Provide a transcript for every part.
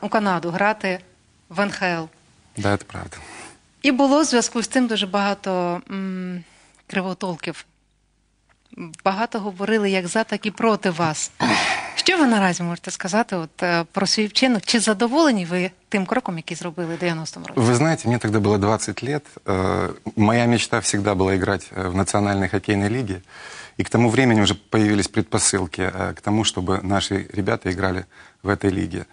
у Канаду грати в НХЛ. Да, это правда. І було в зв'язку з цим дуже багато м, кривотолків. Багато говорили як за, так і проти вас. Що ви наразі можете сказати от, е, про свій вчинок? Чи задоволені ви тим кроком, який зробили в 90-му році? Вы знаете, мне тогда было 20 лет. Э, Моя мечта всегда была играть э, в национальной хоккейной лиге. И к тому времени уже появились предпосылки э, к тому, чтобы наши ребята играли в этой лиге.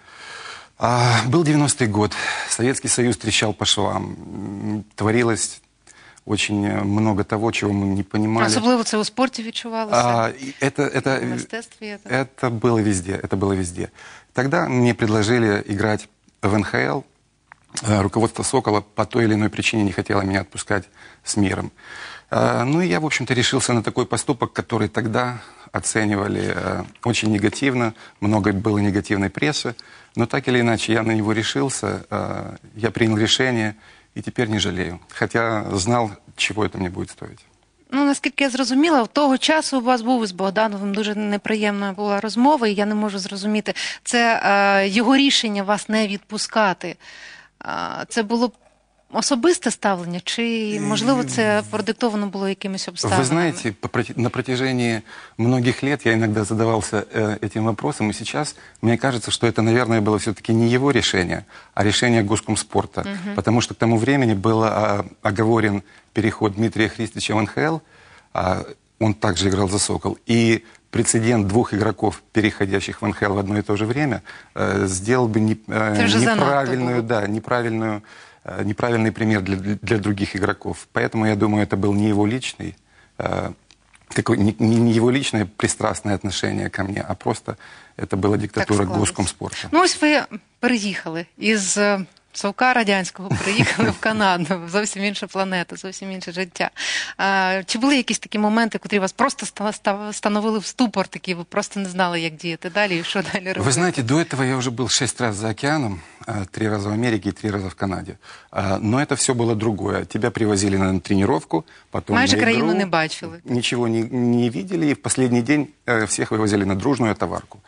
А, Был 90-й год. Советский Союз трещал по швам. М, Творилось очень э, много того, чего мы не понимали. Особливо це у спорті відчувалося. А, и это, это, в мистецтві. це. это было везде, это было везде. Тогда мне предложили играть в НХЛ. Э, Руководство «Сокола» по той или иной причине не хотело меня отпускать с миром. Э, Ну и я, в общем-то, решился на такой поступок, который тогда оценивали э, очень негативно. Много было негативной прессы. Но так или иначе, я на него решился. э, Я принял решение и теперь не жалею. Хотя знал, чего это мне будет стоить. Ну, наскільки я зрозуміла, того часу у вас був із Богдановим дуже неприємна була розмова, і я не можу зрозуміти, це е, його рішення вас не відпускати. Е, це було особисте ставлення, чи можливо це продиктовано було якимись обставинами? Вы знаете, по проти- на протяжении многих лет я иногда задавался э, этим вопросом, и сейчас мне кажется, что это, наверное, было все-таки не его решение, а решение Госкомспорта. Потому что к тому времени был а, оговорен переход Дмитрия Христича в НХЛ, а, он также играл за «Сокол», и прецедент двух игроков, переходящих в НХЛ в одно и то же время, э, сделал бы не- э, Это занадто неправильную, да, неправильную, неправильный пример для, для других игроков. Поэтому я думаю, это был не его личный, э, такой, не, не- его личное пристрастное отношение ко мне, а просто это была диктатура. Госкомспорта. Ну, ось ви переїхали із Совка радянського, приїхали в Канаду, зовсім інша планета, зовсім інше життя. А, чи були якісь такі моменти, котрі вас просто ста- ста- становили в ступор, такі ви просто не знали, як діяти далі і що далі робити? Вы знаете, до этого я уже был шесть раз за океаном, э, три раза в Америке и три раза в Канаде. А, Но это все было другое. Тебя привозили на тренировку, потом Майже на країну игру. не бачили. Ничего не, не видели, и в последний день э, всех вывозили на дружную товарку.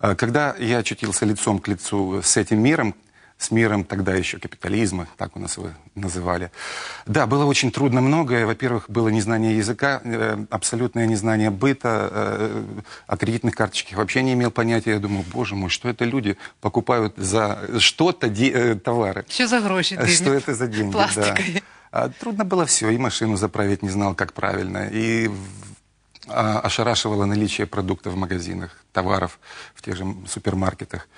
Э, Когда я очутился лицом к лицу с этим миром, с миром тогда еще капитализма, так у нас его называли. Да, было очень трудно многое. Во-первых, было незнание языка, э, абсолютное незнание быта, э, о кредитных карточках вообще не имел понятия. Я думал, боже мой, что это люди покупают за что-то ди- э, товары. Що за гроші А дивні? Что это за деньги? Да. Пластикові. А, Трудно было все. И машину заправить не знал, как правильно. И в- а, ошарашивало наличие продуктов в магазинах, товаров в тех же м, супермаркетах.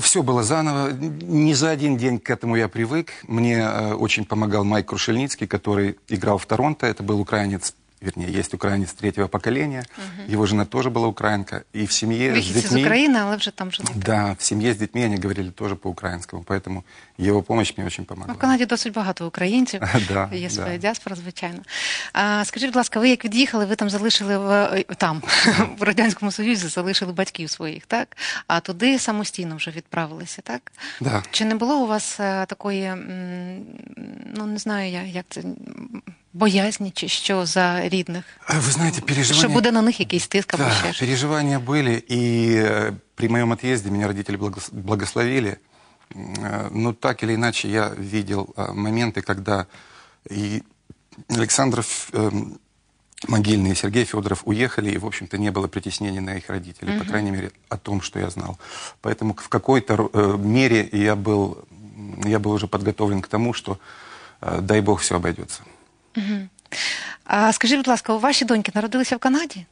Все было заново. Не за один день к этому я привык. Мне э, очень помогал Майк Крушельницкий, который играл в Торонто. Это был украинец, вернее, есть украинец третьего поколения. Его жена тоже была украинка. И в семье с Вихідці з детьми... України, але вже там жили. Да, в семье с детьми они говорили тоже по-украинскому, поэтому его помощь мне очень Ну, в Канаді досить багато українців, Да, є да. своя діаспора, звичайно. А, скажіть, будь ласка, ви як від'їхали, ви там залишили в е, там, в Радянському Союзі, залишили батьків своїх, так? А туди самостійно вже відправилися, так? Да. Чи не було у вас е, такої, ну не знаю я, як це, м, боязні чи що за рідних? А Вы знаете, переживания... Що буде на них якийсь тиск або Да, ще щось? переживания были, и при моем отъезде меня родители благос- благословили. Но так или иначе я видел э, моменты, когда и Александр Ф- эм, Могильный и Сергей Федоров уехали, и, в общем-то, не было притеснений на их родителей, по крайней мере, о том, что я знал. Поэтому в какой-то э, мере я был, я был уже подготовлен к тому, что, э, дай бог, все обойдется. А скажіть, будь ласка, у ваші доньки народилися в Канаді?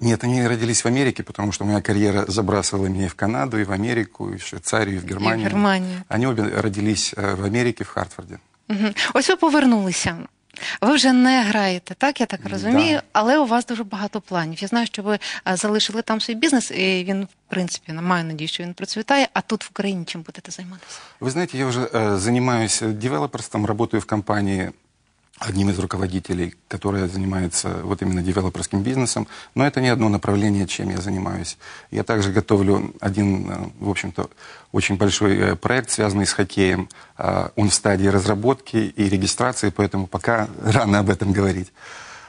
Нет, они родились в Америке, потому что моя карьера забрасывала меня и в Канаду, и в Америку, и в Швейцарию, и в Германию. Германию. Они обе родились э, в Америке, в Хартфорде. Мгм. Ось ви повернулися. Ви вже не граєте, так я так розумію, Да. але у вас дуже багато планів. Я знаю, що ви а, залишили там свій бізнес, і він, в принципі, маю надію, що він процвітає. А тут в Україні чим будете займатися? Вы знаете, я уже э, занимаюсь э, девелоперством, работаю в компании Одним из руководителей, которая занимается вот именно девелоперским бизнесом. Но это не одно направление, чем я занимаюсь. Я также готовлю один, э, в общем-то, очень большой э, проект, связанный с хоккеем. А, Он в стадии разработки и регистрации, поэтому пока рано об этом говорить.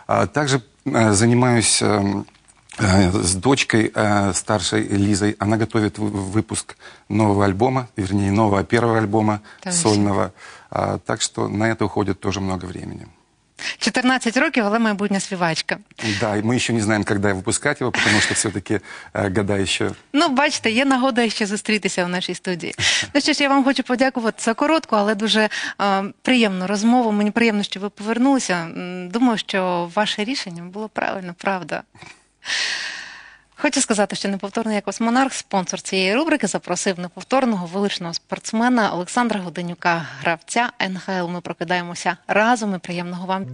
А Также э, занимаюсь эм, э, с дочкой э, старшей Лизой. Она готовит вы- выпуск нового альбома, вернее, нового первого альбома Так. сольного. А, Так что на это уходит тоже много времени. 14 років, але майбутня співачка. Да, и мы еще не знаем, когда выпускать его, потому что все-таки года еще Ну, бачите, є нагода ще зустрітися в нашій студії. Ну що ж, я вам хочу подякувати за коротку, але дуже е, приємну розмову. Мені приємно, що ви повернулися. М, Думаю, що ваше рішення було правильно, правда. Хочу сказати, що неповторний якось монарх, спонсор цієї рубрики, запросив неповторного величного спортсмена Олександра Годенюка, гравця НХЛ. Ми прокидаємося разом і приємного вам